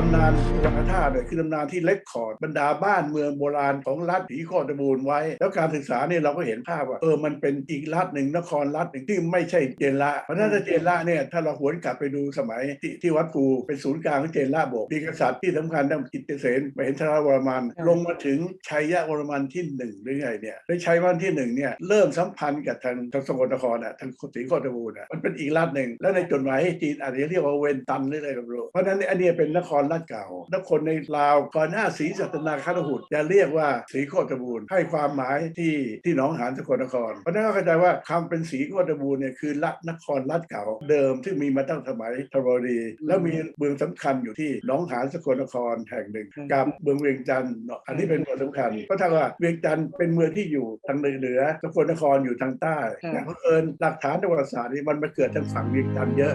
ตำนานวังท่าเนี่ยคือตำนานที่เล็กคอร์ดบรรดาบ้านเมืองโบราณของรัฐผีโคตรบูรณ์ไว้ แล้วการศึกษาเนี่ยเราก็เห็นภาพว่าเออมันเป็นอีกรัฐหนึ่งนครรัฐหนึ่งที่ไม่ใช่เจนละเพราะฉะนั้นถ้าเจนละเนี่ยถ้าเราหวนกลับไปดูสมัยที่ที่วัดภูเป็นศูนย์กลางของเจนละโบกมีกษัตริย์ที่สำคัญดังกิตติเสนมเหนทราวรมันค่ะลงมาถึงชัยยวรมันที่หนึ่งหรือไงเนี่ยและชัยวันที่หนึ่งเนี่ยเริ่มสัมพันธ์กับทางทางสกลนครอะทางศรีโคตรบูรณ์อะมันเป็นอีกรัฐหนึ่งแล้วในจดหมายให้จีนอาจจะเรียกว่าเวนตันหรืออะไรก็ไม่รู้เพราะฉะนั้นอันเนี้ยเป็นนครรัฐเก่าแล้วคนในลาวก่อนหน้าศรีสัตนาคารหุดจะเรียกว่าศรีโคตรบูรณ์ให้ความหมายที่ที่หนองหานสกลนคร เพราะนั้นก็เข้าใจว่าคำเป็นศรีโคตรบูรณ์เนี่ยคือรัฐนครรัฐเก่าเดิมที่มีมาตั้งสมัยธรวดีแล้วมีเมืองสำคัญอยู่ที่หนองหานสกลนครแห่งหนึ่งกับเมืองเวียงจันทร์อันนี้เป็นเมืองสำคัญเพราะถ้าว่าเวียงจันทร์เป็นเมืองที่อยู่ทางเหนือสกลนครอยู่ทางใต้แต่เพราะเอิญหลักฐานในประวัติศาสตร์นี่มันมาเกิดทางฝั่งเวียงจันทร์เยอะ